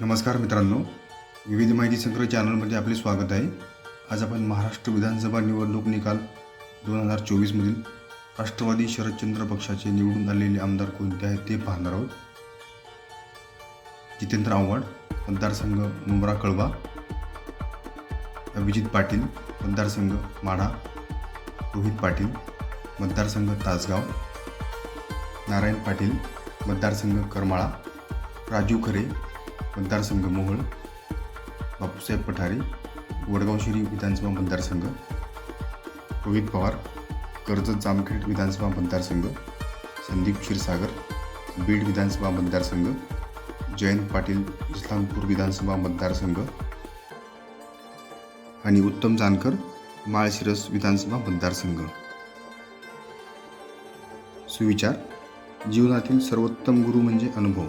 नमस्कार मित्रांनो. विविध माहिती संग्रह चॅनलमध्ये आपले स्वागत आहे. आज आपण महाराष्ट्र विधानसभा निवडणूक निकाल दोन हजार चोवीसमधील राष्ट्रवादी शरदचंद्र पक्षाचे निवडून आलेले आमदार कोणते आहेत ते पाहणार आहोत. जितेंद्र आव्हाड मतदारसंघ मुंब्रा कळवा अभिजित पाटील मतदारसंघ माढा रोहित पाटील मतदारसंघ तासगाव नारायण पाटील मतदारसंघ करमाळा राजू खरे मतदारसंघ मोहोळ बापूसाहेब पठारे वडगाव शिरी विधानसभा मतदारसंघ रोहित पवार कर्जत जामखेड विधानसभा मतदारसंघ संदीप क्षीरसागर बीड विधानसभा मतदारसंघ जयंत पाटील इस्लामपूर विधानसभा मतदारसंघ आणि उत्तम जानकर माळशिरस विधानसभा मतदारसंघ. सुविचार जीवनातील सर्वोत्तम गुरु म्हणजे अनुभव.